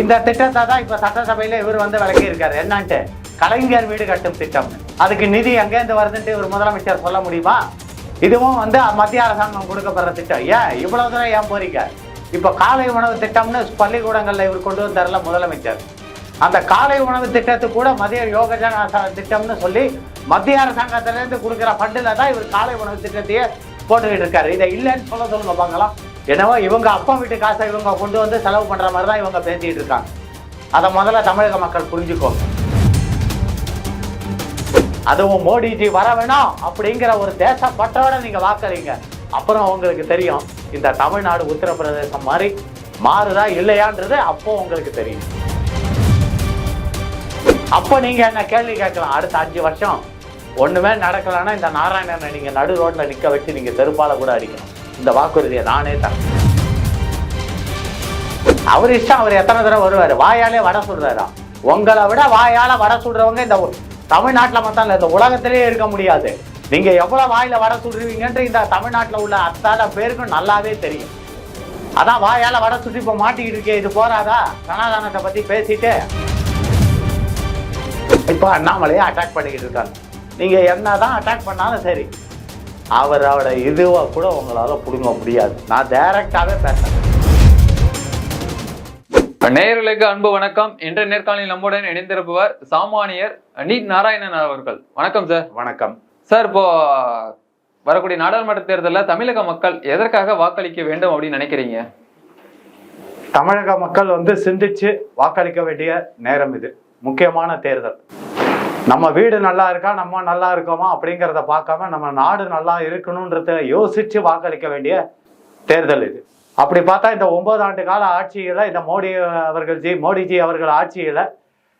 இந்த திட்டத்தை தான் இப்போ சட்டசபையில் இவர் வந்து விளக்கி இருக்காரு என்னன்ட்டு? கலைஞர் வீடு கட்டும் திட்டம். அதுக்கு நிதி எங்கேருந்து வருதுன்ட்டு இவர் முதலமைச்சர் சொல்ல முடியுமா? இதுவும் வந்து மத்திய அரசாங்கம் கொடுக்கப்படுற திட்டம். ஏன்? இவ்வளோ தூரம் ஏன் போறீங்க? இப்போ காலை உணவு திட்டம்னு பள்ளிக்கூடங்களில் இவர் கொண்டு வந்தார்ல முதலமைச்சர். அந்த காலை உணவு திட்டத்துக்கு கூட மதிய யோகஜன திட்டம்னு சொல்லி மத்திய அரசாங்கத்திலேருந்து கொடுக்குற ஃபண்டில் தான் இவர் காலை உணவு திட்டத்தையே போட்டுக்கிட்டு இருக்காரு. இதை இல்லைன்னு சொல்ல சொல்லுங்க பார்க்கலாம். என்னவோ இவங்க அப்பா வீட்டு காசை இவங்க கொண்டு வந்து செலவு பண்ற மாதிரி தான் இவங்க பேசிட்டு இருக்காங்க. அதை முதல்ல தமிழக மக்கள் புரிஞ்சுக்கோங்க. அதுவும் மோடிஜி வர வேணும் அப்படிங்கிற ஒரு தேசப்பற்றோட நீங்க வாக்களிங்க. அப்புறம் உங்களுக்கு தெரியும் இந்த தமிழ்நாடு உத்தரப்பிரதேசம் மாதிரி மாறுதா இல்லையான்றது அப்போ உங்களுக்கு தெரியும். அப்போ நீங்க என்ன கேள்வி கேட்கலாம்? அடுத்த அஞ்சு வருஷம் ஒண்ணுமே நடக்கலன்னா இந்த நாராயணனை நீங்க நடு ரோட்ல நிக்க வச்சு நீங்க செருப்பால கூட அடிக்கணும். இந்த வாக்குறுதியை நானே தரேன். அவர் இஷ்டம் அவர் எத்தனை தடவை வருவார்? வாயாலே வடை சுடுறாரா? உங்களை விட வாயால வடை சுடுறவங்க இந்த தமிழ்நாட்டில் மட்டும் இல்லை இந்த உலகத்திலேயே இருக்க முடியாது. நீங்க எவ்வளவு வாயில வடை சுடுறீங்கன்ற இந்த தமிழ்நாட்டில் உள்ள அத்தனை பேருக்கும் நல்லாவே தெரியும். அதான் வாயால வடை சுற்றி இப்போ மாட்டிக்கிட்டு இருக்கே இது போறாதா? சனாதானத்தை பத்தி பேசிட்டு. இப்போ அண்ணாமலையை அட்டாக் பண்ணிக்கிட்டு இருக்காங்க நீங்க என்னதான் அட்டாக் பண்ணாலும் சரி அவரோட இதுவை கூட உங்களால புடுங்க முடியாது. நான் டைரக்டாவே பேசுறேன். நேயர்களுக்கு அன்பு வணக்கம். என்ற நேர்காணலில் நம்முடன் இணைந்திருப்பவர் சாமானியர் நீ நாராயணன் அவர்கள். வணக்கம் சார் வணக்கம். சார் இப்போ வரக்கூடிய நாடாளுமன்ற தேர்தலில் தமிழக மக்கள் எதற்காக வாக்களிக்க வேண்டும் அப்படின்னு நினைக்கிறீங்க? தமிழக மக்கள் வந்து சிந்திச்சு வாக்களிக்க வேண்டிய நேரம் இது. முக்கியமான தேர்தல். நம்ம வீடு நல்லா இருக்கா நம்ம நல்லா இருக்கோமா அப்படிங்கிறத பார்க்காம நம்ம நாடு நல்லா இருக்கணுன்றத யோசிச்சு வாக்களிக்க வேண்டிய தேர்தல் இது. அப்படி பார்த்தா இந்த ஒன்பது ஆண்டு கால ஆட்சியில் இந்த மோடி அவர்கள் ஜி மோடிஜி அவர்கள் ஆட்சியில்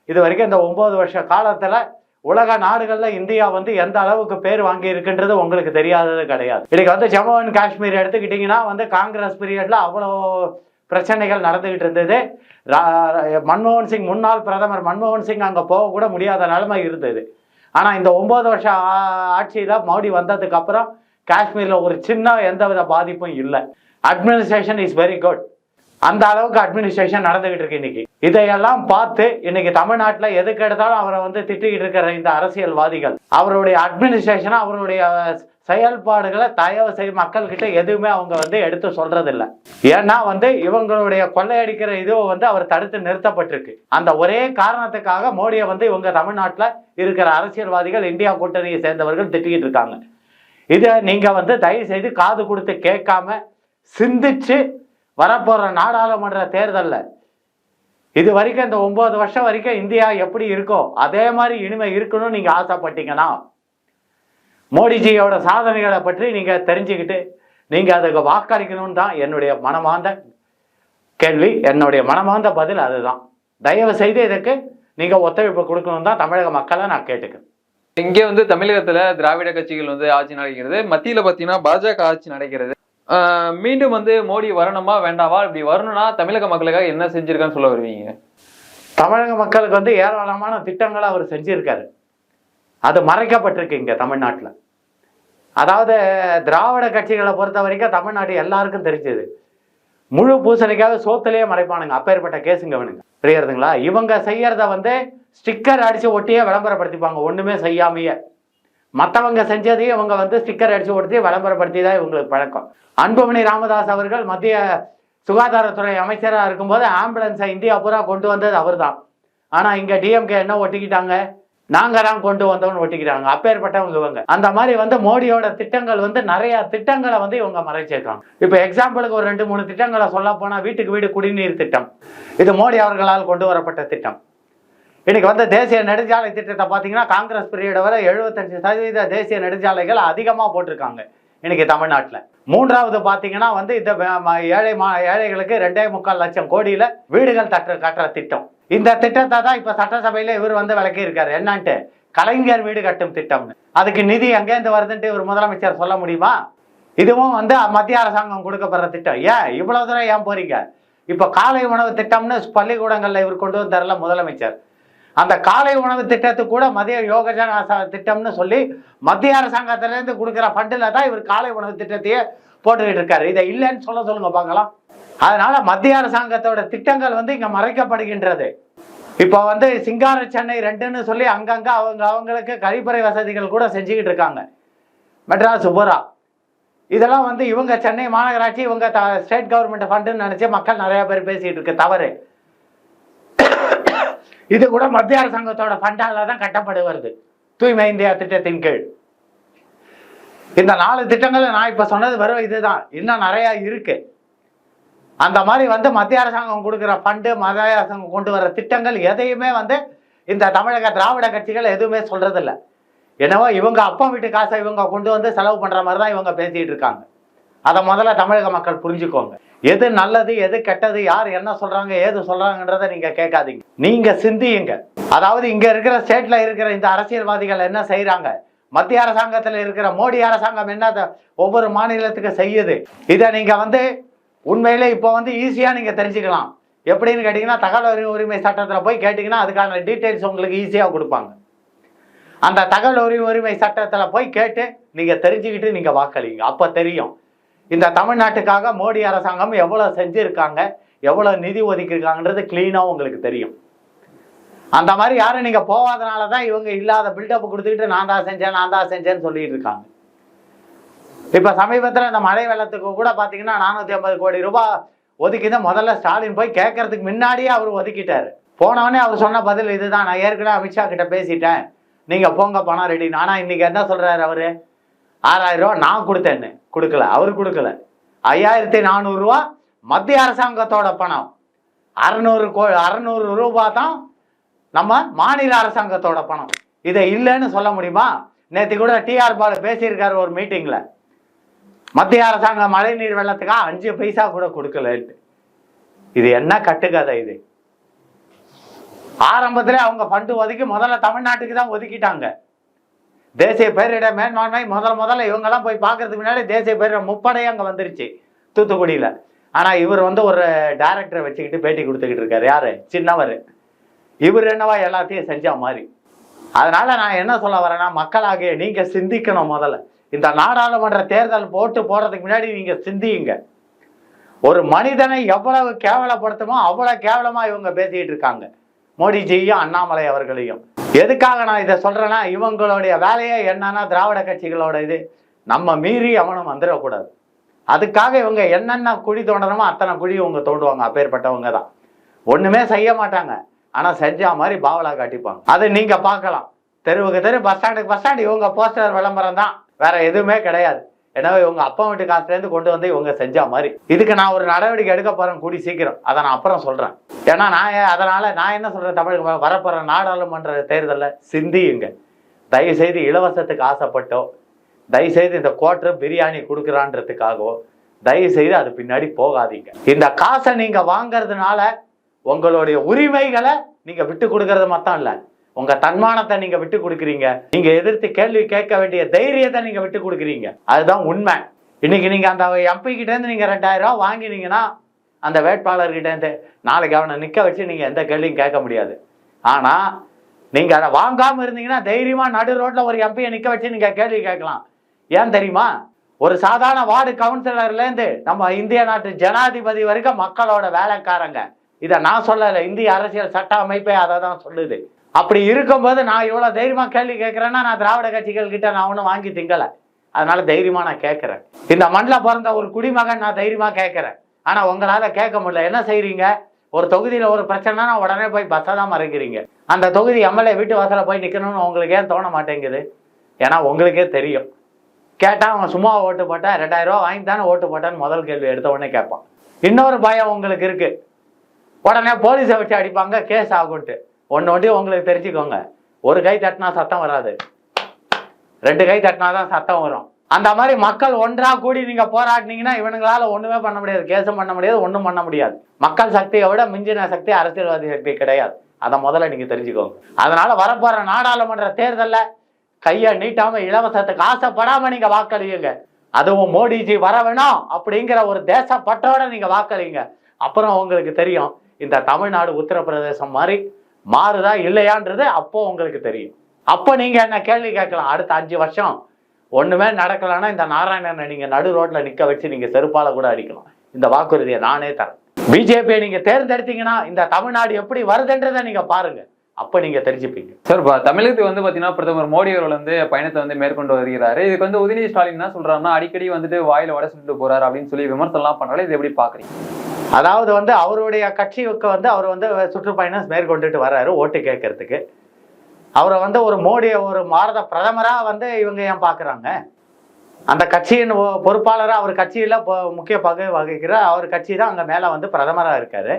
இது வரைக்கும் இந்த ஒன்பது வருஷ காலத்தில் உலக நாடுகளில் இந்தியா வந்து எந்த அளவுக்கு பேர் வாங்கி இருக்குன்றது உங்களுக்கு தெரியாதது கிடையாது. இன்னைக்கு வந்து ஜம்மு அண்ட் காஷ்மீர் எடுத்துக்கிட்டிங்கன்னா வந்து காங்கிரஸ் பீரியடில் அவ்வளோ பிரச்சனைகள் நடந்துகிட்டு இருந்தது. மன்மோகன் சிங் முன்னாள் பிரதமர் மன்மோகன் சிங் அங்கே போக கூட முடியாத நிலைமை இருந்தது. ஆனால் இந்த ஒம்பது வருஷம் ஆ- மோடி வந்ததுக்கு அப்புறம் ஒரு சின்ன எந்தவித பாதிப்பும் இல்லை. அட்மினிஸ்ட்ரேஷன் இஸ் வெரி குட் அந்த அளவுக்கு அட்மினிஸ்ட்ரேஷன் நடந்துகிட்டு இருக்கு இன்னைக்கு. இதையெல்லாம் பார்த்து இன்னைக்கு தமிழ்நாட்டில் எதுக்கு எடுத்தாலும் அவரை வந்து திட்டிக்கிட்டு இருக்கிற இந்த அரசியல்வாதிகள். அவருடைய அட்மினிஸ்ட்ரேஷனை அவருடைய செயல்பாடுகளை தயவு செய்து மக்கள்கிட்ட எதுவுமே அவங்க வந்து எடுத்து சொல்றது ஏன்னா வந்து இவங்களுடைய கொள்ளையடிக்கிற இதுவை வந்து அவர் தடுத்து நிறுத்தப்பட்டிருக்கு. அந்த ஒரே காரணத்துக்காக மோடியை வந்து இவங்க தமிழ்நாட்டில் இருக்கிற அரசியல்வாதிகள் இந்தியா கூட்டணியை சேர்ந்தவர்கள் திட்டிக்கிட்டு இருக்காங்க. இதை நீங்கள் வந்து தயவு செய்து காது கொடுத்து கேட்காம சிந்திச்சு வரப்போகிற நாடாளுமன்ற தேர்தலில். இது வரைக்கும் இந்த ஒம்பது வருஷம் வரைக்கும் இந்தியா எப்படி இருக்கோ அதே மாதிரி இனிமே இருக்கணும்னு நீங்கள் ஆசைப்பட்டீங்கன்னா மோடிஜியோட சாதனைகளை பற்றி நீங்கள் தெரிஞ்சுக்கிட்டு நீங்கள் அதுக்கு வாக்களிக்கணும்னு தான் என்னுடைய மனமார்ந்த கேள்வி. என்னுடைய மனமார்ந்த பதில் அதுதான். தயவு செய்து இதுக்கு நீங்கள் ஒத்துழைப்பு கொடுக்கணும் தான் தமிழக மக்களை நான் கேட்டுக்கிறேன். இங்கே வந்து தமிழகத்தில் திராவிட கட்சிகள் வந்து ஆட்சி நடக்கிறது. மத்தியில் பார்த்தீங்கன்னா பாஜக ஆட்சி நடக்கிறது. மீண்டும் வந்து மோடி வரணுமா வேண்டாவா இப்படி வரணும்னா தமிழக மக்களுக்காக என்ன செஞ்சிருக்கான்னு சொல்ல வருவீங்க? தமிழக மக்களுக்கு வந்து ஏராளமான திட்டங்களை அவர் செஞ்சிருக்காரு. அது மறைக்கப்பட்டிருக்கு இங்கே தமிழ்நாட்டில். அதாவது திராவிட கட்சிகளை பொறுத்த வரைக்கும் தமிழ்நாடு எல்லாருக்கும் தெரிஞ்சது. முழு பூசணிக்காக சோத்துலேயே மறைப்பானுங்க அப்பேற்பட்ட கேஸுங்க வேணுங்க புரியுறதுங்களா? இவங்க செய்யறத வந்து ஸ்டிக்கர் அடிச்சு ஒட்டியே விளம்பரப்படுத்திப்பாங்க ஒன்றுமே செய்யாமையே. மற்றவங்க செஞ்சதையும் இவங்க வந்து ஸ்டிக்கர் அடிச்சு கொடுத்து விளம்பரப்படுத்தி தான் இவங்களுக்கு பழக்கம். அன்புமணி ராமதாஸ் அவர்கள் மத்திய சுகாதாரத்துறை அமைச்சராக இருக்கும்போது ஆம்புலன்ஸை இந்தியா பூரா கொண்டு வந்தது அவர் தான் ஆனால் இங்கே டிஎம்கே என்ன ஒட்டிக்கிட்டாங்க? நாங்கள் தான் கொண்டு வந்தோம்னு ஒட்டிக்கிட்டாங்க. அப்பேற்பட்டவங்க இவங்க. அந்த மாதிரி வந்து மோடியோட திட்டங்கள் வந்து நிறைய திட்டங்களை வந்து இவங்க மறைச்சிருக்காங்க. இப்போ எக்ஸாம்பிளுக்கு ஒரு ரெண்டு மூணு திட்டங்களை சொல்ல போனால் வீட்டுக்கு வீடு குடிநீர் திட்டம். இது மோடி அவர்களால் கொண்டு வரப்பட்ட திட்டம். இன்னைக்கு வந்து தேசிய நெடுஞ்சாலை திட்டத்தை பார்த்தீங்கன்னா காங்கிரஸ் பீரியட வரை எழுபத்தஞ்சு சதவீத தேசிய நெடுஞ்சாலைகள் அதிகமாக போட்டிருக்காங்க இன்னைக்கு தமிழ்நாட்டில். மூன்றாவது பார்த்தீங்கன்னா வந்து இந்த ஏழை மா ஏழைகளுக்கு ரெண்டே முக்கால் லட்சம் கோடியில் வீடுகள் தட்டு கட்டுற திட்டம். இந்த திட்டத்தை தான் இப்போ சட்டசபையில் இவர் வந்து விளக்கி இருக்காரு என்னன்ட்டு? கலைஞர் வீடு கட்டும் திட்டம்னு. அதுக்கு நிதி எங்கேருந்து வருதுன்ட்டு ஒரு முதலமைச்சர் சொல்ல முடியுமா? இதுவும் வந்து மத்திய அரசாங்கம் கொடுக்கப்படுற திட்டம். ஏன்? இவ்வளோ தூரம் ஏன் போறீங்க? இப்போ காலை உணவு திட்டம்னு பள்ளிக்கூடங்களில் இவர் கொண்டு வந்தார்ல முதலமைச்சர். அந்த காலை உணவு திட்டத்துக்கு கூட மதிய யோகஜன திட்டம்னு சொல்லி மத்திய அரசாங்கத்திலேருந்து கொடுக்குற ஃபண்டில் தான் இவர் காலை உணவு திட்டத்தையே போட்டுக்கிட்டு இருக்காரு. இதை இல்லைன்னு சொல்ல சொல்லுங்க பார்க்கலாம். அதனால மத்திய அரசாங்கத்தோட திட்டங்கள் வந்து இங்க மறைக்கப்படுகின்றது. இப்போ வந்து சிங்கார சென்னை ரெண்டுன்னு சொல்லி அங்கங்க அவங்க அவங்களுக்கு கழிப்பறை வசதிகள் கூட செஞ்சுக்கிட்டு இருக்காங்க. மெட்ராஸ் உபரா இதெல்லாம் வந்து இவங்க சென்னை மாநகராட்சி இவங்க ஸ்டேட் கவர்மெண்ட் ஃபண்டுன்னு நினச்சி மக்கள் நிறைய பேர் பேசிகிட்டு இருக்கு. தவறு. இது கூட மத்திய அரசாங்கத்தோட ஃபண்டால தான் கட்டப்படு வருது தூய்மை இந்தியா திட்டத்தின் கீழ். இந்த நாலு திட்டங்களை நான் இப்ப சொன்னது வெறும் இதுதான். இன்னும் நிறைய இருக்கு. அந்த மாதிரி வந்து மத்திய அரசாங்கம் கொடுக்குற ஃபண்டு மத்திய அரசாங்கம் கொண்டு வர திட்டங்கள் எதையுமே வந்து இந்த தமிழக திராவிட கட்சிகள் எதுவுமே சொல்றதில்ல. என்னவோ இவங்க அப்பா வீட்டு காசை இவங்க கொண்டு வந்து செலவு பண்ற மாதிரி தான் இவங்க பேசிட்டு இருக்காங்க. அதை முதல்ல தமிழக மக்கள் புரிஞ்சுக்கோங்க. எது நல்லது எது கெட்டது யார் என்ன சொல்றாங்க ஏது சொல்றாங்கன்றத நீங்க கேட்காதீங்க. நீங்க சிந்தியுங்க. அதாவது இங்க இருக்கிற ஸ்டேட்ல இருக்கிற இந்த அரசியல்வாதிகள் என்ன செய்யறாங்க மத்திய அரசாங்கத்தில் இருக்கிற மோடி அரசாங்கம் என்ன ஒவ்வொரு மாநிலத்துக்கு செய்யுது. இதை நீங்க வந்து உண்மையிலே இப்போ வந்து ஈஸியா நீங்க தெரிஞ்சுக்கலாம். எப்படின்னு கேட்டிங்கன்னா தகவல் உரிமை சட்டத்தில் போய் கேட்டிங்கன்னா அதுக்கான டீட்டெயில்ஸ் உங்களுக்கு ஈஸியாக கொடுப்பாங்க. அந்த தகவல் உரிமை உரிமை சட்டத்தில் போய் கேட்டு நீங்கள் தெரிஞ்சுக்கிட்டு நீங்கள் வாக்களிங்க. அப்போ தெரியும். இந்த தமிழ்நாட்டுக்காக மோடி அரசாங்கம் எவ்வளோ செஞ்சுருக்காங்க எவ்வளோ நிதி ஒதுக்கியிருக்காங்கன்றது கிளீனாக உங்களுக்கு தெரியும். அந்த மாதிரி யாரும் நீங்கள் போகாதனால தான் இவங்க இல்லாத பில்டப் கொடுத்துக்கிட்டு நான் தான் செஞ்சேன் நான் தான் செஞ்சேன்னு சொல்லிட்டு இருக்காங்க. இப்போ சமீபத்தில் இந்த மழை வெள்ளத்துக்கு கூட பார்த்தீங்கன்னா நானூற்றி ஐம்பது கோடி ரூபாய் ஒதுக்கிதான் முதல்ல ஸ்டாலின் போய் கேட்கறதுக்கு முன்னாடியே அவர் ஒதுக்கிட்டார். போனவொடனே அவர் சொன்ன பதில் இதுதான். நான் ஏற்கனவே அமித்ஷா கிட்ட பேசிட்டேன். நீங்கள் போங்க பணம் ரெடி ஆனால் இன்றைக்கி என்ன சொல்கிறாரு அவர்? ஆறாயிரம் ரூபா நான் கொடுத்தேன்னு. கொடுக்கல அவர் கொடுக்கல. ஐயாயிரத்தி நானூறுரூவா மத்திய அரசாங்கத்தோட பணம். அறநூறு கோ அறநூறு ரூபா தான் நம்ம மாநில அரசாங்கத்தோட பணம். இதை இல்லைன்னு சொல்ல முடியுமா? நேற்று கூட டிஆர் பாலு பேசியிருக்காரு ஒரு மீட்டிங்கில் மத்திய அரசாங்கம் மழை நீர் வெள்ளத்துக்காக அஞ்சு பைசா கூட கொடுக்கலன்ட்டு. இது என்ன கட்டுக்கதை இது? ஆரம்பத்தில் அவங்க ஃபண்டு ஒதுக்கி முதல்ல தமிழ்நாட்டுக்கு தான் ஒதுக்கிட்டாங்க. தேசிய பேரிட மேற்பான்மை முதல்ல முதல்ல இவங்கெல்லாம் போய் பார்க்கறதுக்கு முன்னாடி தேசிய பேரிட முப்படையே அங்கே வந்துருச்சு தூத்துக்குடியில். ஆனால் இவர் வந்து ஒரு டைரக்டரை வச்சுக்கிட்டு பேட்டி கொடுத்துக்கிட்டு இருக்காரு. யார்? சின்னவர். இவர் என்னவா எல்லாத்தையும் செஞ்சால் மாதிரி. அதனால நான் என்ன சொல்ல வரேன்னா மக்களாகிய நீங்கள் சிந்திக்கணும் முதல்ல. இந்த நாடாளுமன்ற தேர்தல் போட்டு போடுறதுக்கு முன்னாடி நீங்கள் சிந்தியுங்க. ஒரு மனிதனை எவ்வளவு கேவலப்படுத்துமோ அவ்வளோ கேவலமாக இவங்க பேசிக்கிட்டு இருக்காங்க. மோடிஜியும் அண்ணாமலை அவர்களையும். எதுக்காக நான் இதை சொல்கிறேன்னா இவங்களுடைய வேலையே என்னன்னா திராவிட கட்சிகளோட இது. நம்ம மீறி அவனும் வந்துடக்கூடாது. அதுக்காக இவங்க என்னென்ன குழி தோண்டணுமோ அத்தனை குழி இவங்க தோண்டுவாங்க அப்பேற்பட்டவங்க தான். ஒன்றுமே செய்ய மாட்டாங்க. ஆனால் செஞ்சா மாதிரி பாவலா காட்டிப்பாங்க. அதை நீங்கள் பார்க்கலாம். தெருவுக்கு தெரு பஸ் ஸ்டாண்டுக்கு பஸ் ஸ்டாண்டு இவங்க போஸ்டர் விளம்பரம் தான். வேற எதுவுமே கிடையாது. ஏன்னா இவங்க அப்பா வீட்டு காசுலேருந்து கொண்டு வந்து இவங்க செஞ்சா மாதிரி. இதுக்கு நான் ஒரு நடவடிக்கை எடுக்க போகிறேன் கூடி சீக்கிரம். அதை நான் அப்புறம் சொல்கிறேன் ஏன்னா நான் அதனால் நான் என்ன சொல்கிறேன் தமிழக வரப்போகிற நாடாளுமன்ற தேர்தலில் சிந்தியுங்க. தயவு செய்து இலவசத்துக்கு ஆசைப்பட்டோ தயவு செய்து இந்த குவார்டர் பிரியாணி கொடுக்குறான்றதுக்காகவோ தயவு செய்து அது பின்னாடி போகாதீங்க. இந்த காசை நீங்கள் வாங்குறதுனால உங்களுடைய உரிமைகளை நீங்கள் விட்டு கொடுக்கறது மட்டும் இல்லை. உங்க தன்மானத்தை நீங்க விட்டு கொடுக்குறீங்க. நீங்க எதிர்த்து கேள்வி கேட்க வேண்டிய தைரியத்தை நீங்க விட்டு கொடுக்குறீங்க. அதுதான் உண்மை. இன்னைக்கு நீங்க அந்த எம்பி கிட்ட இருந்து நீங்க ரெண்டாயிரம் ரூபா வாங்கினீங்கன்னா அந்த வேட்பாளர்கிட்ட இருந்து நாளைக்கு அவனை நிக்க வச்சு நீங்க எந்த கேள்வியும் கேட்க முடியாது. ஆனா நீங்க அதை வாங்காம இருந்தீங்கன்னா தைரியமா நடு ரோட்ல ஒரு எம்பியை நிக்க வச்சு நீங்க கேள்வி கேட்கலாம். ஏன் தெரியுமா? ஒரு சாதாரண வார்டு கவுன்சிலர்ல இருந்து நம்ம இந்திய நாட்டு ஜனாதிபதி வரைக்கும் மக்களோட வேலைக்காரங்க. இதை நான் சொல்லலை. இந்திய அரசியல் சட்ட அமைப்பே அதை தான் சொல்லுது. அப்படி இருக்கும்போது நான் இவ்வளோ தைரியமாக கேள்வி கேட்குறேன்னா நான் திராவிட கட்சிகள் கிட்ட நான் ஒன்றும் வாங்கி திங்கலை. அதனால தைரியமாக நான் கேட்குறேன் இந்த மண்ணில் பிறந்த ஒரு குடிமகன் நான் தைரியமாக கேட்குறேன் ஆனால் உங்களால் கேட்க முடியல. என்ன செய்கிறீங்க ஒரு தொகுதியில் ஒரு பிரச்சனைனா உடனே போய் பஸ்ஸை தான் மறைக்கிறீங்க. அந்த தொகுதி எம்எல்ஏ வீட்டு வாசலில் போய் நிற்கணும்னு உங்களுக்கு ஏன் தோண மாட்டேங்குது? ஏன்னா உங்களுக்கே தெரியும். கேட்டால் அவன் சும்மா ஓட்டு போட்டால் ரெண்டாயிரம் வாங்கி தானே ஓட்டு போட்டான்னு முதல் கேள்வி எடுத்த உடனே கேட்பான். இன்னொரு பயம் உங்களுக்கு இருக்குது உடனே போலீஸை வச்சு அடிப்பாங்க கேஸ் ஆகும்ட்டு. ஒன்று ஒன்றி உங்களுக்கு தெரிஞ்சுக்கோங்க. ஒரு கை தட்டினா சத்தம் வராது. ரெண்டு கை தட்டினா தான் சத்தம் வரும். அந்த மாதிரி மக்கள் ஒன்றா கூடி நீங்க போராடினீங்கன்னா இவனுங்களால ஒண்ணுமே பண்ண முடியாது. கேஸும் பண்ண முடியாது ஒன்றும் பண்ண முடியாது. மக்கள் சக்தியை விட மிஞ்சின சக்தி அரசியல்வாதி சக்தி கிடையாது. அதை முதல்ல நீங்க தெரிஞ்சுக்கோங்க. அதனால வரப்போற நாடாளுமன்ற தேர்தலில் கையை நீட்டாம இலவசத்துக்கு ஆசைப்படாம நீங்க வாக்களியுங்க. அதுவும் மோடிஜி வர வேணும் அப்படிங்கிற ஒரு தேசப்பற்றோட நீங்க வாக்களிங்க அப்புறம் உங்களுக்கு தெரியும் இந்த தமிழ்நாடு உத்தரப்பிரதேசம் மாதிரி மாறுதா இல்லையான்றது அப்போ உங்களுக்கு தெரியும். அப்போ நீங்கள் என்ன கேள்வி கேட்கலாம்? அடுத்த அஞ்சு வருஷம் ஒன்றுமே நடக்கலைன்னா இந்த நாராயணனை நீங்கள் நடு ரோட்டில் நிற்க வச்சு நீங்கள் செருப்பால் கூட அடிக்கலாம். இந்த வாக்குறுதியை நானே தரேன். பிஜேபியை நீங்கள் தேர்ந்தெடுத்தீங்கன்னா இந்த தமிழ்நாடு எப்படி வருதுன்றதை நீங்கள் பாருங்கள் அப்ப நீங்க தெரிஞ்சுப்பீங்க. சார் இப்ப தமிழகத்துக்கு வந்து பாத்தீங்கன்னா பிரதமர் மோடி அவர்கள் வந்து பயணத்தை வந்து மேற்கொண்டு வருகிறாரு. இதுக்கு வந்து உதயநிதி ஸ்டாலின் என்ன சொல்றாருன்னா அடிக்கடி வந்துட்டு வாயில வடை சுட்டு போறாரு அப்படின்னு சொல்லி விமர்சனம் எல்லாம் பண்றாரு. இது எப்படி பாக்குறீங்க? அதாவது வந்து அவருடைய கட்சிக்கு வந்து அவர் வந்து சுற்றுப்பயணம் மேற்கொண்டுட்டு வர்றாரு ஓட்டு கேட்கறதுக்கு. அவரை வந்து ஒரு மோடியை ஒரு பாரத பிரதமரா வந்து இவங்க ஏன் பாக்குறாங்க? அந்த கட்சியின் ஒ- பொறுப்பாளரா அவர் கட்சியில முக்கிய பங்கு வகிக்கிறார் அவர் கட்சி தான் அங்க மேல வந்து பிரதமரா இருக்காரு.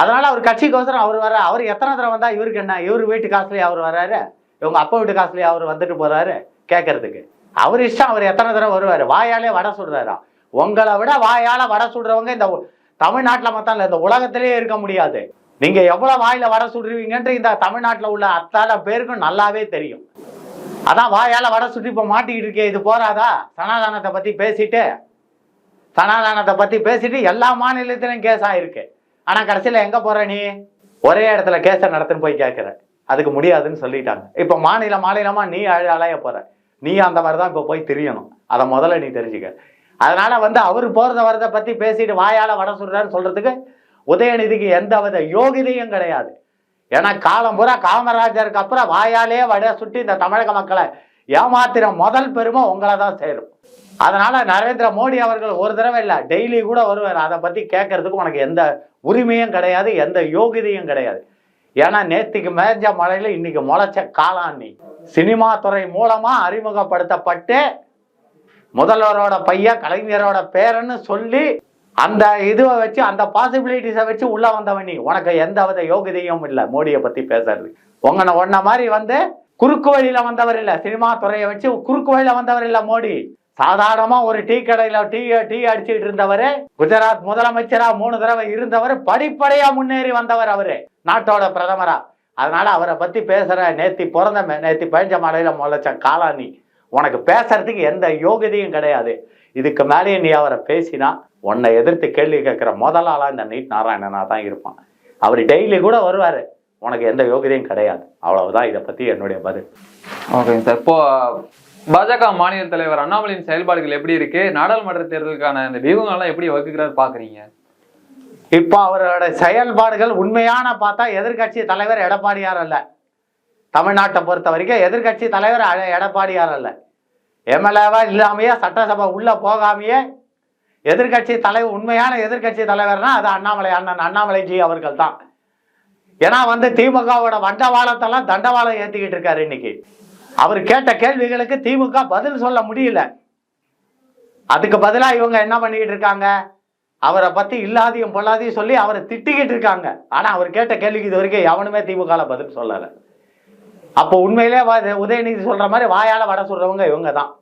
அதனால அவர் கட்சிக்கோசரம் அவர் வர அவர் எத்தனை தடவை வந்தா இவருக்கு என்ன? இவர் வீட்டு காசுலயே அவர் வர்றாரு இவங்க அப்பா வீட்டு காசுலயே அவர் வந்துட்டு போறாரு கேட்கறதுக்கு அவர் இஷ்டம் அவர் எத்தனை தடவை வருவாரு? வாயாலே வடை சுடுறாரா? உங்களை விட வாயால வடை சுடுறவங்க இந்த தமிழ்நாட்டில் தமிழ்நாட்டுல இல்லை இந்த உலகத்திலேயே இருக்க முடியாது. நீங்க எவ்வளவு வாயில வடை சுடுறீங்கன்ற இந்த தமிழ்நாட்டில் உள்ள அத்தால பேருக்கும் நல்லாவே தெரியும். அதான் வாயால வடை சுட்டு இப்ப மாட்டிக்கிட்டு இருக்கே இது போறாதா? சனாதானத்தை பத்தி பேசிட்டு சனாதானத்தை பத்தி பேசிட்டு எல்லா மாநிலத்திலும் கேஸ் ஆயிருக்கு. ஆனா கடைசியில எங்க போற நீ? ஒரே இடத்துல கேச நடத்துன்னு போய் கேட்கிற அதுக்கு முடியாதுன்னு சொல்லிட்டாங்க. இப்ப மாநில மாநிலமா நீ அழைய போற. நீ அந்த மாதிரி தான் இப்ப போய் தெரியணும். அதை முதல்ல நீ தெரிஞ்சுக்க. அதனால வந்து அவர் போறத வரதை பத்தி பேசிட்டு வாயால வட சுடுறாருன்னு சொல்றதுக்கு உதயநிதிக்கு எந்த வித யோகிதையும் கிடையாது. ஏன்னா காலம் பூரா காமராஜருக்கு அப்புறம் வாயாலே வட சுட்டி இந்த தமிழக மக்களை ஏமாத்திர முதல் பெருமை உங்களை தான் சேரும். அதனால நரேந்திர மோடி அவர்கள் ஒரு தடவை இல்லை டெய்லி கூட வருவார். அதை பற்றி கேட்கறதுக்கு உனக்கு எந்த உரிமையும் கிடையாது எந்த யோகிதையும் கிடையாது. ஏன்னா நேத்திக்கு மேய்ஞ்ச மழையில இன்னைக்கு முளைச்ச காளாண்ணி சினிமா துறை மூலமா அறிமுகப்படுத்தப்பட்டு முதல்வரோட பையன் கலைஞரோட பேரன்னு சொல்லி அந்த இதுவை வச்சு அந்த பாசிபிலிட்டிஸை வச்சு உள்ள வந்தவன் நீ. உனக்கு எந்த வித யோகிதையும் இல்லை மோடியை பத்தி பேசுறது. உங்களை ஒன்ன மாதிரி வந்து குறுக்கு வழியில வந்தவர் இல்லை சினிமா துறையை வச்சு குறுக்கு வழியில வந்தவர் இல்லை மோடி. சாதாரணமா ஒரு டீ கடையில டீ டீ அடிச்சுட்டு இருந்தவர் குஜராத் முதலமைச்சரா மூணு தடவை இருந்தவர் படிப்படியா முன்னேறி வந்தவர் அவரு நாட்டோட பிரதமரா. அதனால அவரை பத்தி பேசுற நேத்தி பிறந்த நேத்தி பழஞ்ச மலையில் முளைச்ச காலானி உனக்கு பேசுறதுக்கு எந்த யோகியதையும் கிடையாது. இதுக்கு மேலேயே நீ அவரை பேசினா உன்னை எதிர்த்து கேள்வி கேட்கிற முதல் இந்த நீட் நாராயணனா தான் இருப்பான். அவர் டெய்லி கூட வருவாரு. உனக்கு எந்த யோகிதையும் கிடையாது. அவ்வளவுதான் இதை பத்தி என்னுடைய பதில். ஓகேங்க சார். இப்போ பாஜக மாநில தலைவர் அண்ணாமலையின் செயல்பாடுகள் எப்படி இருக்கு? நாடாளுமன்ற தேர்தலுக்கான இந்த வியூகங்கள்லாம் எப்படி வகுக்கிறார் பாக்குறீங்க? இப்போ அவரோட செயல்பாடுகள் உண்மையான பார்த்தா எதிர்க்கட்சி தலைவர் எடப்பாடியார் அல்ல. தமிழ்நாட்டை பொறுத்த வரைக்கும் எதிர்க்கட்சி தலைவர் எடப்பாடியார் அல்ல. எம்எல்ஏவா இல்லாமையே சட்டசபை உள்ள போகாமையே எதிர்க்கட்சி தலைவர் உண்மையான எதிர்க்கட்சி தலைவர்னா அது அண்ணாமலை அண்ணன் அண்ணாமலைஜி அவர்கள் தான் ஏன்னா வந்து திமுகவோட வண்டவாளத்தெல்லாம் தண்டவாளம் ஏத்திக்கிட்டு இருக்காரு இன்னைக்கு. அவர் கேட்ட கேள்விகளுக்கு திமுக பதில் சொல்ல முடியல. அதுக்கு பதிலா இவங்க என்ன பண்ணிக்கிட்டு இருக்காங்க? அவரை பத்தி இல்லாதையும் பொல்லாதையும் சொல்லி அவரை திட்டிக்கிட்டு இருக்காங்க. ஆனா அவர் கேட்ட கேள்விக்கு இது வரைக்கும் எவனுமே திமுக பதில் சொல்லல. அப்போ உண்மையிலே உதயநிதி சொல்ற மாதிரி வாயால வட சொல்றவங்க இவங்க தான்.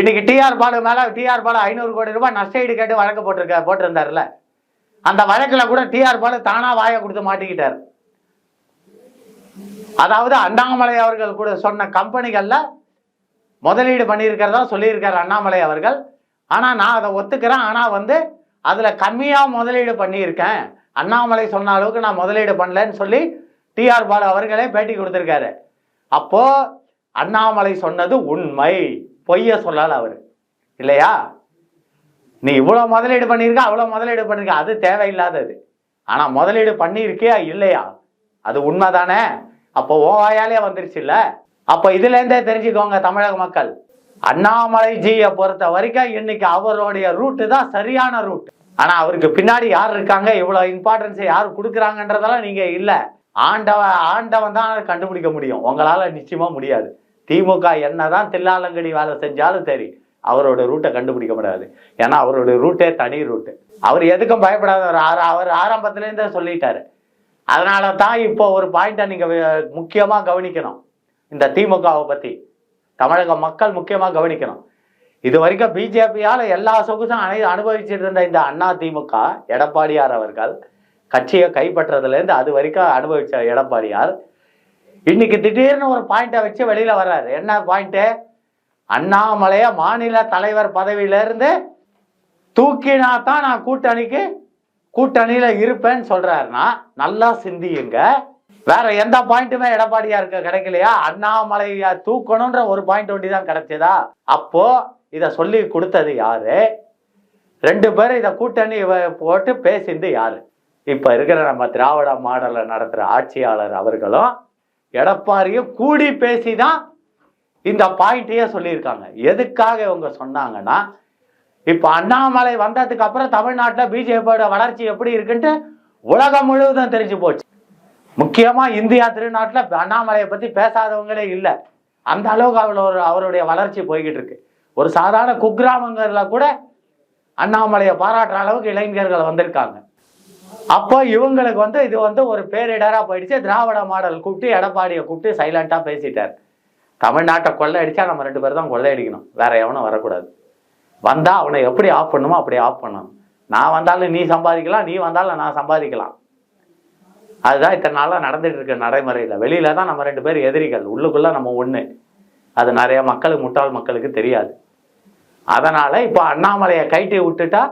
இன்னைக்கு டிஆர் பாலு மேல டிஆர் பாலு ஐநூறு கோடி ரூபாய் நஷ்டஈடு கேட்டு வழக்கு போட்டிருக்க போட்டிருந்தாருல அந்த வழக்குல கூட டிஆர் பாலு தானா வாயை கொடுத்து மாட்டிக்கிட்டார். அதாவது அண்ணாமலை அவர்கள் கூட சொன்ன கம்பெனிகளில் முதலீடு பண்ணியிருக்கிறதா சொல்லியிருக்கார் அண்ணாமலை அவர்கள். ஆனால் நான் அதை ஒத்துக்கிறேன். ஆனால் வந்து அதில் கம்மியாக முதலீடு பண்ணியிருக்கேன். அண்ணாமலை சொன்ன அளவுக்கு நான் முதலீடு பண்ணலன்னு சொல்லி டிஆர் பாலு அவர்களே பேட்டி கொடுத்துருக்காரு. அப்போ அண்ணாமலை சொன்னது உண்மை. பொய்ய சொல்லல அவர். இல்லையா? நீ இவ்வளோ முதலீடு பண்ணியிருக்க அவ்வளோ முதலீடு பண்ணிருக்க அது தேவையில்லாதது. ஆனால் முதலீடு பண்ணியிருக்கியா இல்லையா? அது உண்மை தானே அப்போ ஓ வாயாலே வந்துருச்சுல்ல? அப்போ இதுல இருந்தே தெரிஞ்சுக்கோங்க தமிழக மக்கள். அண்ணாமலைஜியை பொறுத்த வரைக்கும் இன்னைக்கு அவருடைய ரூட்டு தான் சரியான ரூட் ஆனா அவருக்கு பின்னாடி யார் இருக்காங்க? இவ்வளவு இம்பார்ட்டன்ஸை யார் கொடுக்குறாங்கன்றதெல்லாம் நீங்க இல்லை. ஆண்டவ ஆண்டவன் தான் அதை கண்டுபிடிக்க முடியும். உங்களால நிச்சயமா முடியாது. திமுக என்னதான் தில்லாலங்கடி வேலை செஞ்சாலும் சரி அவரோட ரூட்டை கண்டுபிடிக்க முடியாது. ஏன்னா அவரோட ரூட்டே தனி ரூட்டு அவர் எதுக்கும் பயப்படாதவர் அவர் ஆரம்பத்துலேருந்தே சொல்லிட்டாரு. அதனால தான் இப்போ ஒரு பாயிண்டை நீங்கள் முக்கியமாக கவனிக்கணும். இந்த திமுகவை பற்றி தமிழக மக்கள் முக்கியமாக கவனிக்கணும். இது வரைக்கும் பிஜேபியால் எல்லா சொகுசும் அனை அனுபவிச்சுட்டு இருந்த இந்த அண்ணா திமுக எடப்பாடியார் அவர்கள் கட்சியை கைப்பற்றதுலேருந்து அது வரைக்கும் அனுபவித்த எடப்பாடியார். இன்னைக்கு திடீர்னு ஒரு பாயிண்ட்டை வச்சு வெளியில் வர்றாரு. என்ன பாயிண்ட்டு அண்ணாமலைய மாநில தலைவர் பதவியிலேருந்து தூக்கினா தான் நான் கூட்டணிக்கு கூட்டணியில இருப்பேன்னு சொல்றாருன்னா நல்லா சிந்தியுங்க. வேற எந்த பாயிண்ட்டுமே எடப்பாடியாருக்கு கிடைக்கலையா? அண்ணாமலையா தூக்கணும்ன்ற ஒரு பாயிண்ட் ஒண்டி தான் கிடைச்சதா? அப்போ இதை சொல்லி கொடுத்தது யாரு? ரெண்டு பேரும் இதை கூட்டணி போட்டு பேசிந்து யாரு? இப்ப இருக்கிற நம்ம திராவிட மாடலை நடத்துற ஆட்சியாளர் அவர்களும் எடப்பாடியும் கூடி பேசி தான் இந்த பாயிண்ட்டையே சொல்லியிருக்காங்க. எதுக்காக இவங்க சொன்னாங்கன்னா இப்ப அண்ணாமலை வந்ததுக்கு அப்புறம் தமிழ்நாட்டில் பிஜேபியோட வளர்ச்சி எப்படி இருக்குன்ட்டு உலகம் முழுவதும் தெரிஞ்சு போச்சு. முக்கியமா இந்தியா திருநாட்டில் அண்ணாமலையை பத்தி பேசாதவங்களே இல்லை. அந்த அளவுக்கு அவர் அவருடைய வளர்ச்சி போய்கிட்டு இருக்கு. ஒரு சாதாரண குக்கிராமங்களில் கூட அண்ணாமலையை பாராட்டுற அளவுக்கு இளைஞர்கள் வந்திருக்காங்க. அப்போ இவங்களுக்கு வந்து இது வந்து ஒரு பேரிடராக போயிடுச்சு. திராவிட மாடல் கூப்பிட்டு எடப்பாடியை கூப்பிட்டு சைலண்ட்டாக பேசிட்டார். தமிழ்நாட்டை கொள்ளையடிச்சா நம்ம ரெண்டு பேரும் தான் கொள்ளையடிக்கணும். வேற எவனும் வரக்கூடாது. வந்தால் அவனை எப்படி ஆஃப் பண்ணுமோ அப்படி ஆஃப் பண்ணணும் நான் வந்தாலும் நீ சம்பாதிக்கலாம் நீ வந்தாலும் நான் சம்பாதிக்கலாம். அதுதான் இத்தனை நாளாக நடந்துகிட்டு இருக்க நடைமுறையில். வெளியில தான் நம்ம ரெண்டு பேர் எதிரிகள். உள்ளுக்குள்ளே நம்ம ஒன்று அது நிறைய மக்களுக்கு முட்டாள் மக்களுக்கு தெரியாது. அதனால் இப்போ அண்ணாமலையை கைட்டி விட்டுட்டா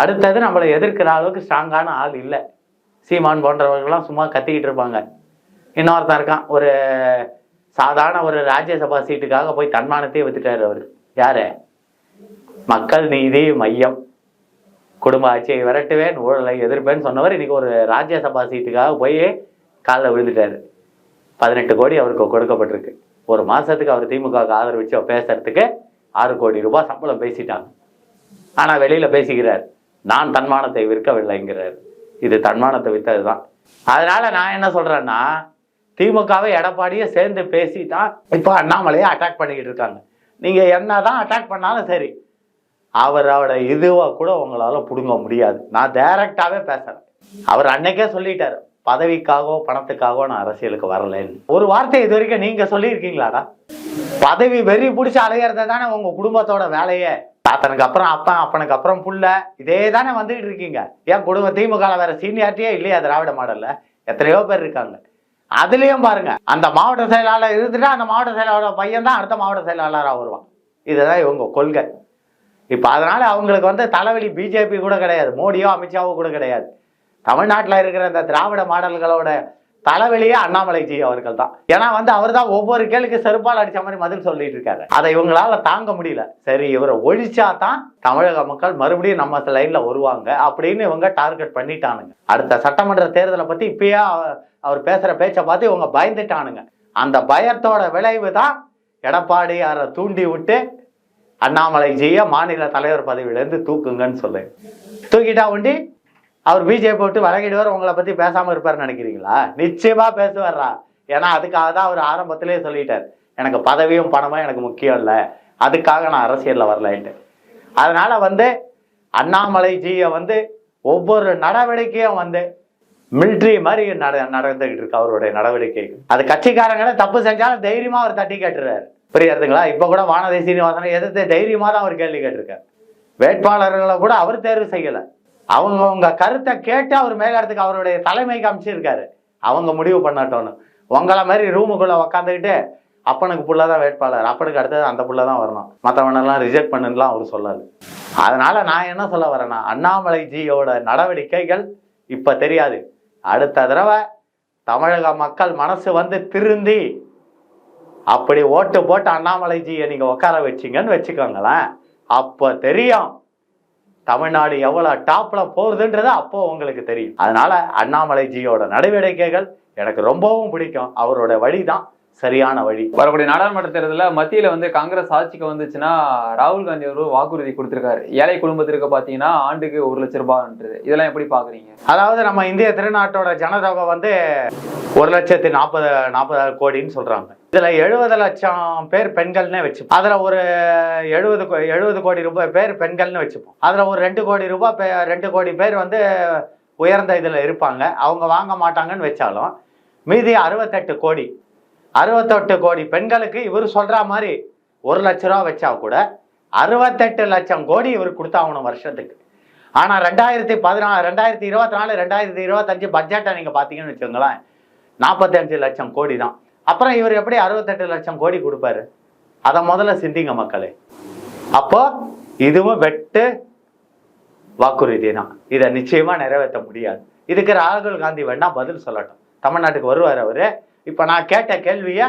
அடுத்தது நம்மளை எதிர்க்கிற அளவுக்கு ஸ்ட்ராங்கான ஆள் இல்லை. சீமான் போன்றவர்கள்லாம் சும்மா கத்திக்கிட்டு இருப்பாங்க. இன்னொருத்தன் இருக்கான். ஒரு சாதாரண ஒரு ராஜ்யசபா சீட்டுக்காக போய் தன்மானத்தையே வித்துட்டாரு அவர். யாரு? மக்கள் நீதி மையம். குடும்ப ஆட்சியை விரட்டுவேன் ஊழலை எதிர்ப்பேன்னு சொன்னவர் இன்னைக்கு ஒரு ராஜ்யசபா சீட்டுக்காக போய் காலில் விழுந்துட்டாரு. பதினெட்டு கோடி அவருக்கு கொடுக்கப்பட்டிருக்கு. ஒரு மாதத்துக்கு அவர் திமுகவுக்கு க்கு ஆதரவு பேசுறதுக்கு ஆறு கோடி ரூபாய் சம்பளம் பேசிட்டாங்க. ஆனால் வெளியில் பேசிக்கிறார் நான் தன்மானத்தை விற்கவில்லைங்கிறார். இது தன்மானத்தை விற்றது தான் அதனால் நான் என்ன சொல்கிறேன்னா திமுகவை எடப்பாடியை சேர்ந்து பேசி தான் இப்போ அண்ணாமலையை அட்டாக் பண்ணிக்கிட்டு இருக்காங்க. நீங்கள் என்ன தான் அட்டாக் பண்ணாலும் சரி அவரோட இதுவாக கூட உங்களால் பிடுங்க முடியாது. நான் டைரக்டாகவே பேசுகிறேன் அவர் அன்னைக்கே சொல்லிட்டாரு பதவிக்காகவோ பணத்துக்காகவோ நான் அரசியலுக்கு வரலைன்னு. ஒரு வார்த்தை இது வரைக்கும் நீங்கள் சொல்லியிருக்கீங்களாடா? பதவி வெறி பிடிச்சி அலையிறத தானே உங்கள் குடும்பத்தோட வேலையே. தாத்தனுக்கு அப்புறம் அப்பா அப்பனுக்கு அப்புறம் புள்ள இதே தானே வந்துகிட்டு இருக்கீங்க. ஏன் குடும்ப திமுக ல வேற சீனியாரிட்டியே இல்லையா திராவிட மாடல்ல? எத்தனையோ பேர் இருக்காங்க. அதுலேயும் பாருங்க அந்த மாவட்ட செயலாளர் இருந்துட்டால் அந்த மாவட்ட செயலாளர் பையன் தான் அடுத்த மாவட்ட செயலாளராக வருவான். இதுதான் இவங்க கொள்கை. இப்போ அதனால் அவங்களுக்கு வந்து தலைவலி பிஜேபி கூட கிடையாது மோடியோ அமித்ஷாவோ கூட கிடையாது. தமிழ்நாட்டில் இருக்கிற இந்த திராவிட மாடல்களோட தலைவலியே அண்ணாமலைஜி அவர்கள் தான். ஏன்னா வந்து அவர் தான் ஒவ்வொரு கேளுக்கு செருப்பால் அடிச்ச மாதிரி பதில் சொல்லிட்டு இருக்காரு. அதை இவங்களால தாங்க முடியல. சரி இவரை ஒழிச்சா தான் தமிழக மக்கள் மறுபடியும் நம்ம லைன்ல வருவாங்க அப்படின்னு இவங்க டார்கெட் பண்ணிட்டானுங்க. அடுத்த சட்டமன்ற தேர்தலை பத்தி இப்பயே அவர் பேசுற பேச்சை பார்த்து இவங்க பயந்துட்டானுங்க. அந்த பயத்தோட விளைவு தான் எடப்பாடியாரை தூண்டி விட்டு அண்ணாமலைஜியை மாநில தலைவர் பதவியிலேருந்து தூக்குங்கன்னு சொல்லு. தூக்கிட்டா உண்டி அவர் பிஜேபி போட்டு விலகிடுவார் உங்களை பற்றி பேசாமல் இருப்பார் நினைக்கிறீங்களா? நிச்சயமாக பேசுவார்ரா. ஏன்னா அதுக்காக தான் அவர் ஆரம்பத்திலே சொல்லிட்டார். எனக்கு பதவியும் பணமும் எனக்கு முக்கியம் இல்லை. அதுக்காக நான் அரசியலில் வரலன்ட்டு. அதனால் வந்து அண்ணாமலைஜியை வந்து ஒவ்வொரு நடவடிக்கையும் வந்து மிலிட்ரி மாதிரி நட நடந்துகிட்டு இருக்கு அவருடைய நடவடிக்கை அது கட்சிக்காரங்களே தப்பு செஞ்சாலும் தைரியமாக அவர் தட்டி கேட்டுறாரு. புரியாதுங்களா? இப்போ கூட வானதி சீனிவாசனை எதிர்த்து தைரியமாக தான் அவர் கேள்வி கேட்டிருக்காரு. வேட்பாளர்களை கூட அவர் தேர்வு செய்யலை. அவங்க அவங்க கருத்தை கேட்டு அவர் மேலிடத்துக்கு அவருடைய தலைமைக்கு அமைச்சிருக்காரு அவங்க முடிவு பண்ணட்டோன்னு உங்களை மாதிரி ரூமுக்குள்ளே உக்காந்துக்கிட்டு அப்பனுக்கு புள்ள தான் வேட்பாளர் அப்பனுக்கு அடுத்தது அந்த புள்ள தான் வரணும். மற்றவனெல்லாம் ரிஜெக்ட் பண்ணுலாம் அவர் சொல்லாது அதனால் நான் என்ன சொல்ல வரேன்னா அண்ணாமலை ஜியோட நடவடிக்கைகள் இப்போ தெரியாது. அடுத்த தடவை தமிழக மக்கள் மனசு வந்து திருந்தி அப்படி ஓட்டு போட்டு அண்ணாமலைஜியை நீங்க உட்கார வச்சீங்கன்னு வச்சுக்கோங்களேன். அப்போ தெரியும் தமிழ்நாடு எவ்வளவு டாப்ல போகுதுன்றது அப்போ உங்களுக்கு தெரியும். அதனால அண்ணாமலைஜியோட நடவடிக்கைகள் எனக்கு ரொம்பவும் பிடிக்கும். அவரோட வழிதான் சரியான வழி. வரக்கூடிய நாடாளுமன்ற தேர்தலில் மத்தியில வந்து காங்கிரஸ் ஆட்சிக்கு வந்துச்சுன்னா ராகுல் காந்தி ஒரு வாக்குறுதி கொடுத்திருக்காரு. ஏழை குடும்பத்திற்கு பாத்தீங்கன்னா ஆண்டுக்கு ஒரு லட்ச ரூபாய்ன்றது இதெல்லாம் எப்படி பாக்குறீங்க? அதாவது நம்ம இந்திய திருநாட்டோட ஜனதொகை வந்து ஒரு லட்சத்தி நாற்பது நாற்பதாயிரம் கோடின்னு சொல்றாங்க. இதுல எழுபது லட்சம் பேர் பெண்கள்னே வச்சுப்போம். அதுல ஒரு எழுபது எழுபது கோடி ரூபாய் பேர் பெண்கள்னு வச்சுப்போம். அதுல ஒரு ரெண்டு கோடி ரூபாய் பே- ரெண்டு கோடி பேர் வந்து உயர்ந்த இதுல இருப்பாங்க. அவங்க வாங்க மாட்டாங்கன்னு வச்சாலும் மீதி அறுபத்தெட்டு கோடி அறுபத்தெட்டு கோடி பெண்களுக்கு இவர் சொல்ற மாதிரி ஒரு லட்ச ரூபா வச்சா கூட அறுபத்தெட்டு லட்சம் கோடி இவர் கொடுத்தாகணும் வருஷத்துக்கு. ஆனா ரெண்டாயிரத்தி பதினாலு ரெண்டாயிரத்தி இருபத்தி நாலு ரெண்டாயிரத்தி இருபத்தஞ்சு பட்ஜெட்டை நீங்க பாத்தீங்கன்னு வச்சுக்கோங்களேன் நாற்பத்தஞ்சு லட்சம் கோடி தான். அப்புறம் இவர் எப்படி அறுபத்தெட்டு லட்சம் கோடி கொடுப்பாரு? அதை முதல்ல சிந்திங்க மக்களே. அப்போ இதுவும் வெட்டு வாக்குறுதி தான் இதை நிச்சயமா நிறைவேற்ற முடியாது. இதுக்கு ராகுல் காந்தி வேணா பதில் சொல்லட்டும். தமிழ்நாட்டுக்கு வருவார் அவரு. இப்போ நான் கேட்ட கேள்வியை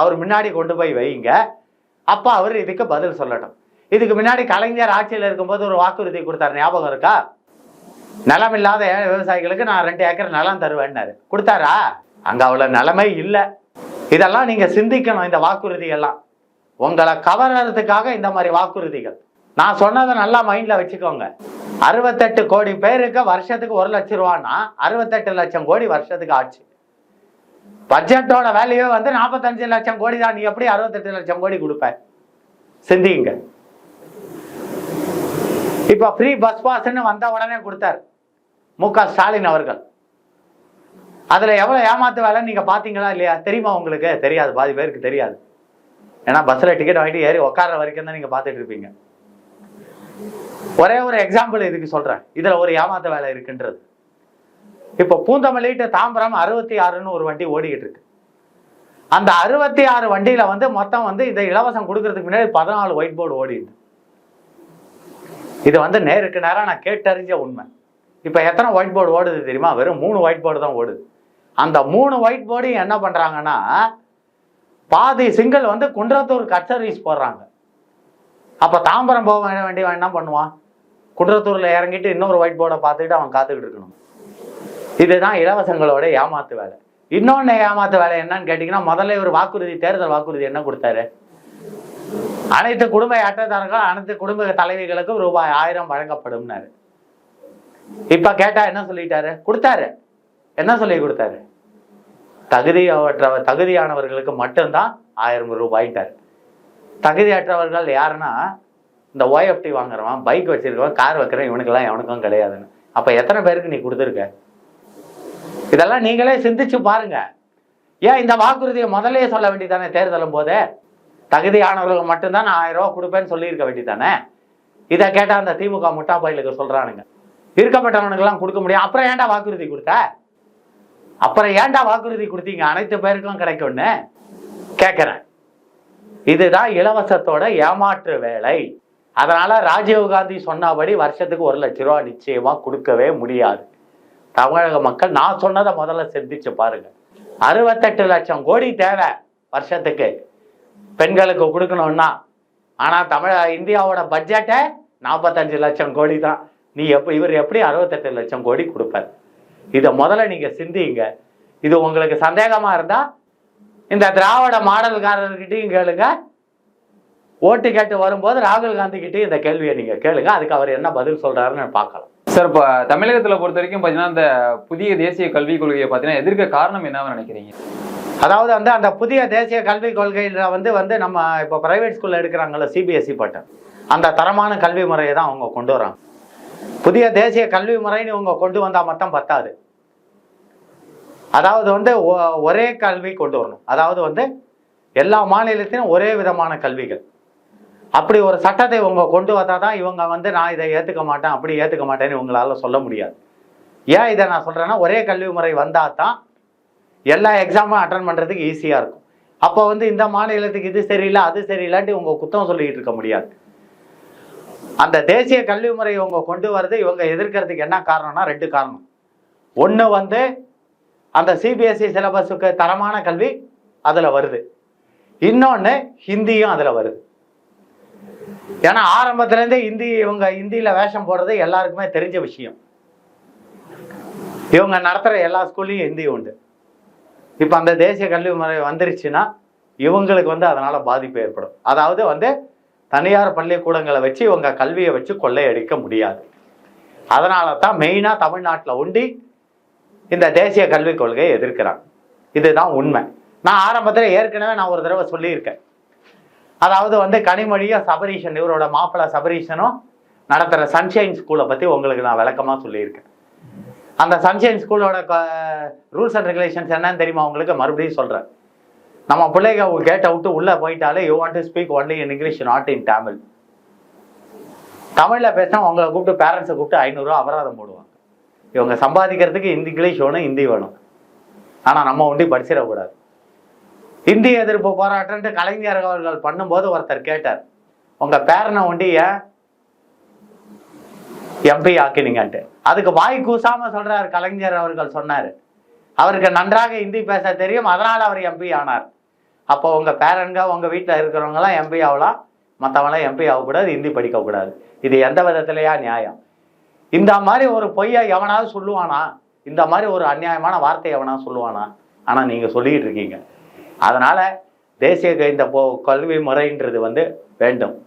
அவர் முன்னாடி கொண்டு போய் வைங்க. அப்போ அவர் இதுக்கு பதில் சொல்லட்டும். இதுக்கு முன்னாடி கலைஞர் ஆட்சியில் இருக்கும்போது ஒரு வாக்குறுதி கொடுத்தாரு. ஞாபகம் இருக்கா? நிலம் இல்லாத விவசாயிகளுக்கு நான் ரெண்டு ஏக்கர் நிலம் தருவேன்னாரு. கொடுத்தாரா? அங்கே அவ்வளோ நிலமே இல்லை. இதெல்லாம் நீங்க சிந்திக்கணும் இந்த வாக்குறுதிகள்லாம். உங்களை கவர்றதுக்காக இந்த மாதிரி வாக்குறுதிகள். நான் சொன்னதை நல்லா மைண்ட்ல வச்சுக்கோங்க. அறுபத்தெட்டு கோடி பேருக்கு வருஷத்துக்கு ஒரு லட்சம் ரூபான்னா அறுபத்தெட்டு லட்சம் கோடி வருஷத்துக்கு ஆச்சு. பட்ஜெட்டோட வேல்யூ வந்து நாற்பத்தஞ்சு லட்சம் கோடி தான். நீ எப்படி அறுபத்தெட்டு லட்சம் கோடி கொடுப்ப? சிந்திங்க. இப்போ ஃப்ரீ பஸ் பாஸ்ன்னு வந்த உடனே கொடுத்தார். மு க. ஸ்டாலின் அவர்கள். அதில் எவ்வளோ ஏமாத்து வேலை நீங்கள் பார்த்தீங்களா இல்லையா? தெரியுமா உங்களுக்கு? தெரியாது. பாதி பேருக்கு தெரியாது. ஏன்னா பஸ்ஸில் டிக்கெட் வாங்கிட்டு ஏறி உட்கார வரைக்கும் தான் நீங்கள் பார்த்துட்டு இருப்பீங்க. ஒரே ஒரு எக்ஸாம்பிள் இதுக்கு சொல்கிறேன் இதில் ஒரு ஏமாத்த வேலை இருக்குன்றது. இப்போ பூந்தமல்லிட்டு தாம்பரம் அறுபத்தி ஆறுன்னு ஒரு வண்டி ஓடிக்கிட்டு இருக்கு. அந்த அறுபத்தி ஆறு வண்டியில் வந்து மொத்தம் வந்து இதை இலவசம் கொடுக்கறதுக்கு முன்னாடி பதினாலு ஒயிட் போர்டு ஓடிடுது இது வந்து நேருக்கு நேராக நான் கேட்டறிஞ்ச உண்மை. இப்போ எத்தனை ஒயிட் போர்டு ஓடுது தெரியுமா? வெறும் மூணு ஒயிட் போர்டு தான் ஓடுது. அந்த மூணு ஒயிட் போர்டையும் என்ன பண்ணுறாங்கன்னா பாதி சிங்கிள் வந்து குன்றத்தூர் கச்சரிஸ் போடுறாங்க. அப்போ தாம்பரம் போக வேண்டிய வேண்டியவன் என்ன பண்ணுவான்? குன்றத்தூரில் இறங்கிட்டு இன்னொரு ஒயிட் போர்டை பார்த்துக்கிட்டு அவன் காத்துக்கிட்டு இருக்கணும். இதுதான் இலவசங்களோட ஏமாத்து வேலை. இன்னொன்று ஏமாத்து வேலை என்னன்னு கேட்டிங்கன்னா முதல்ல ஒரு வாக்குறுதி தேர்தல் வாக்குறுதி என்ன கொடுத்தாரு? அனைத்து குடும்ப அட்டைதாரர்கள் அனைத்து குடும்ப தலைவிகளுக்கும் ரூபாய் ஆயிரம் வழங்கப்படும்னாரு. இப்ப கேட்டா என்ன சொல்லிட்டாரு? கொடுத்தாரு. என்ன சொல்லி கொடுத்தாரு? தகுதியற்ற தகுதியானவர்களுக்கு மட்டும்தான் ஆயிரம் ரூபாய்ட்டார் தகுதியற்றவர்கள் யாருன்னா இந்த ஓஎஃப்டி வாங்குறவன் பைக் வச்சிருக்கவன் கார் வைக்கிறவன் இவனுக்கெல்லாம் எவனுக்கும் கிடையாதுன்னு. அப்போ எத்தனை பேருக்கு நீ கொடுத்துருக்க? இதெல்லாம் நீங்களே சிந்திச்சு பாருங்க. ஏன் இந்த வாக்குறுதியை முதலே சொல்ல வேண்டியதானே தேர்தலும் போதே? தகுதியானவர்களுக்கு மட்டும்தான் நான் ஆயிரம் ரூபா கொடுப்பேன்னு சொல்லியிருக்க வேண்டியதானே இதை கேட்டால் அந்த திமுக முட்டா பயிலுக்கு சொல்கிறானுங்க இருக்கப்பட்டவனுக்கெல்லாம் கொடுக்க முடியும். அப்புறம் ஏன்டா வாக்குறுதி கொடுத்த? அப்புறம் ஏன்டா வாக்குறுதி கொடுத்தீங்க? அனைத்து பேருக்கும் கிடைக்கும்னு கேட்குறேன் இதுதான் இலவசத்தோட ஏமாற்று வேலை. அதனால ராஜீவ் காந்தி சொன்னபடி வருஷத்துக்கு ஒரு லட்ச ரூபா நிச்சயமா கொடுக்கவே முடியாது. தமிழக மக்கள் நான் சொன்னதை முதல்ல சிந்திச்சு பாருங்க. அறுபத்தெட்டு லட்சம் கோடி தேவை வருஷத்துக்கு. பெண்களுக்கு கொடுக்கணும்னா. ஆனால் தமிழ இந்தியாவோட பட்ஜெட்டை நாற்பத்தஞ்சு லட்சம் கோடி தான். நீ எப்படி இவர் எப்படி அறுபத்தெட்டு லட்சம் கோடி கொடுப்பார்? இதை முதல்ல நீங்க சிந்திங்க. இது உங்களுக்கு சந்தேகமா இருந்தா இந்த திராவிட மாடல்காரர்கிட்டையும் கேளுங்க. ஓட்டு கேட்டு வரும்போது ராகுல் காந்தி கிட்டயும் இந்த கேள்வியை நீங்க கேளுங்க. அதுக்கு அவர் என்ன பதில் சொல்றாருன்னு பார்க்கலாம். சார் இப்போ தமிழகத்துல பொறுத்த வரைக்கும் பாத்தீங்கன்னா இந்த புதிய தேசிய கல்விக் கொள்கையை பாத்தீங்கன்னா எதிர்க்க காரணம் என்னன்னு நினைக்கிறீங்க? அதாவது வந்து அந்த புதிய தேசிய கல்விக் கொள்கையில வந்து வந்து நம்ம இப்போ பிரைவேட் ஸ்கூல்ல எடுக்கிறாங்கல்ல சிபிஎஸ்சி பட்டம். அந்த தரமான கல்வி முறையை தான் அவங்க கொண்டு வராங்க. புதிய தேசிய கல்வி முறைன்னு இவங்க கொண்டு வந்தால் மட்டும் பத்தாது. அதாவது வந்து ஒ- ஒரே கல்வி கொண்டு வரணும். அதாவது வந்து எல்லா மாநிலத்திலும் ஒரே விதமான கல்விகள். அப்படி ஒரு சட்டத்தை இவங்க கொண்டு வந்தால் தான் இவங்க வந்து நான் இதை ஏற்றுக்க மாட்டேன் அப்படி ஏற்றுக்க மாட்டேன்னு இவங்களால சொல்ல முடியாது. ஏன் இதை நான் சொல்கிறேன்னா ஒரே கல்வி முறை வந்தால் தான் எல்லா எக்ஸாமும் அட்டன் பண்ணுறதுக்கு ஈஸியாக இருக்கும். அப்போ வந்து இந்த மாநிலத்துக்கு இது சரியில்லை அது சரியில்லைன்ட்டு இவங்க குத்தம் சொல்லிக்கிட்டு இருக்க முடியாது. அந்த தேசிய கல்வி முறை இவங்க கொண்டு வரது இவங்க எதிர்க்கிறதுக்கு என்ன காரணம்னா ரெண்டு காரணம். ஒன்று வந்து அந்த சிபிஎஸ்சி சிலபஸுக்கு தரமான கல்வி அதில் வருது. இன்னொன்று ஹிந்தியும் அதில் வருது. ஏன்னா ஆரம்பத்துலேருந்தே ஹிந்தி இவங்க ஹிந்தியில் வேஷம் போடுறது எல்லாருக்குமே தெரிஞ்ச விஷயம். இவங்க நடத்துகிற எல்லா ஸ்கூல்லையும் ஹிந்தி உண்டு. இப்போ அந்த தேசிய கல்வி முறை வந்துருச்சுன்னா இவங்களுக்கு வந்து அதனால் பாதிப்பு ஏற்படும். அதாவது வந்து தனியார் பள்ளிக்கூடங்களை வச்சு இவங்க கல்வியை வச்சு கொள்ளையடிக்க முடியாது. அதனால தான் மெயினாக தமிழ்நாட்டில் உண்டி இந்த தேசிய கல்விக் கொள்கையை எதிர்க்கிறாங்க. இதுதான் உண்மை. நான் ஆரம்பத்தில் ஏற்கனவே நான் ஒரு தடவை சொல்லியிருக்கேன். அதாவது வந்து கனிமொழியும் சபரீஷன் இவரோட மாப்பிள்ளை சபரீஷனும் நடத்துகிற சன்ஷைன் ஸ்கூலை பற்றி உங்களுக்கு நான் விளக்கமாக சொல்லியிருக்கேன். அந்த சன்ஷைன் ஸ்கூலோட ரூல்ஸ் அண்ட் ரெகுலேஷன்ஸ் என்னன்னு தெரியுமா? உங்களுக்கு மறுபடியும் சொல்கிறேன் நம்ம பிள்ளைங்க கேட்டை விட்டு உள்ளே போயிட்டாலே you want to speak only in English not in Tamil தமிழில் பேசினா உங்களை கூப்பிட்டு பேரண்ட்ஸை கூப்பிட்டு ஐநூறுரூவா அபராதம் போடுவாங்க. இவங்க சம்பாதிக்கிறதுக்கு ஹிந்தி இங்கிலீஷ் வேணும் ஹிந்தி வேணும். ஆனால் நம்ம ஒண்டி படிச்சிடக்கூடாது. இந்தி எதிர்ப்பு போராட்டம்ட்டு கலைஞர் அவர்கள் பண்ணும்போது ஒருத்தர் கேட்டார். உங்கள் பேரனை ஒண்டி ஏன் எம்பி ஆக்கினீங்கன்ட்டு. அதுக்கு வாய் கூசாமல் சொல்கிறார் கலைஞர் அவர்கள் சொன்னார். அவருக்கு நன்றாக ஹிந்தி பேச தெரியும். அதனால் அவர் எம்பி ஆனார். அப்போ உங்கள் பேரன்க உங்கள் வீட்டில் இருக்கிறவங்களாம் எம்பி ஆகலாம் மற்றவங்களாம் எம்பி ஆகக்கூடாது ஹிந்தி படிக்கக்கூடாது. இது எந்த விதத்துலையா நியாயம்? இந்த மாதிரி ஒரு பொய்யை எவனாவது சொல்லுவானா? இந்த மாதிரி ஒரு அநியாயமான வார்த்தை எவனா சொல்லுவானா? ஆனால் நீங்கள் சொல்லிக்கிட்டு இருக்கீங்க. அதனால் தேசிய க- இந்த கல்வி முறைன்றது வந்து வேண்டும்.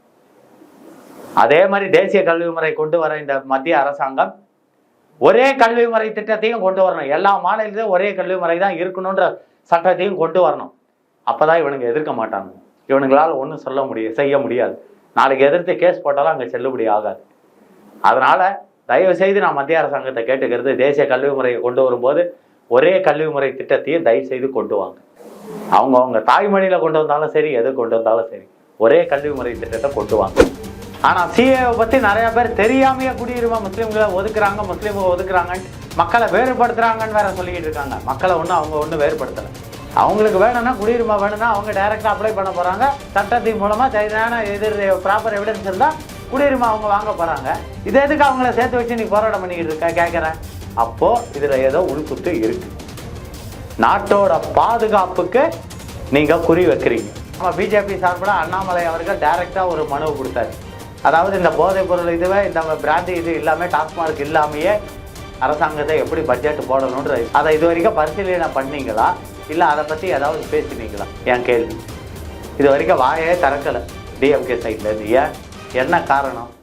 அதே மாதிரி தேசிய கல்வி முறை கொண்டு வர இந்த மத்திய அரசாங்கம் ஒரே கல்வி முறை திட்டத்தையும் கொண்டு வரணும். எல்லா மாநிலத்திலும் ஒரே கல்வி முறை தான் இருக்கணுன்ற சட்டத்தையும் கொண்டு வரணும். அப்போதான் இவனுங்க எதிர்க்க மாட்டாங்க. இவனுங்களால் ஒன்றும் சொல்ல முடியும் செய்ய முடியாது. நாளைக்கு எதிர்த்து கேஸ் போட்டாலும் அங்கே செல்லுபடி ஆகாது. அதனால் தயவு செய்து நான் மத்திய அரசாங்கத்தை கேட்டுக்கிறது தேசிய கல்வி முறையை கொண்டு வரும்போது ஒரே கல்வி முறை திட்டத்தையும் தயவு செய்து கொண்டு வாங்க. அவங்க அவங்க தாய்மொழியில் கொண்டு வந்தாலும் சரி எது கொண்டு வந்தாலும் சரி ஒரே கல்வி முறை திட்டத்தை கொண்டு வாங்க. ஆனால் சிஏவை பற்றி நிறையா பேர் தெரியாமையே குடியுரிமை முஸ்லீம்களை ஒதுக்குறாங்க முஸ்லீம்களை ஒதுக்குறாங்கன்னு மக்களை வேறுபடுத்துகிறாங்கன்னு வேற சொல்லிக்கிட்டு இருக்காங்க. மக்களை ஒன்றும் அவங்க ஒன்றும் வேறுபடுத்தலை. அவங்களுக்கு வேணும்னா குடியுரிமை வேணும்னா அவங்க டைரெக்டாக அப்ளை பண்ண போகிறாங்க சட்டத்தின் மூலமாக சரியான எதிர் ப்ராப்பர் எவிடன்ஸ் இருந்தால் குடியுரிமை அவங்க வாங்க போகிறாங்க இதை எதுக்கு அவங்கள சேர்த்து வச்சு நீ போராட்டம் பண்ணிக்கிட்டு இருக்க? கேட்குறேன் அப்போது இதில் ஏதோ உள்குத்து இருக்கு. நாட்டோட பாதுகாப்புக்கு நீங்கள் குறி வைக்கிறீங்க. நம்ம பிஜேபி சார்பில் அண்ணாமலை அவர்கள் டைரெக்டாக ஒரு மனு கொடுத்தாரு. அதாவது இந்த போதைப் பொருள் இதுவே இந்த பிராந்தி இது இல்லாமல் டாஸ்மார்க் இல்லாமையே அரசாங்கத்தை எப்படி பட்ஜெட் போடணுன்ற அதை இது வரைக்கும் பரிசீலனை பண்ணீங்களா? இல்லை அதை பற்றி ஏதாவது பேசினீங்களா? என் கேள்வி. இது வரைக்கும் வாயே திறக்கலை. டிஎம்கே சைட்லேருந்து ஏன்? என்ன காரணம்?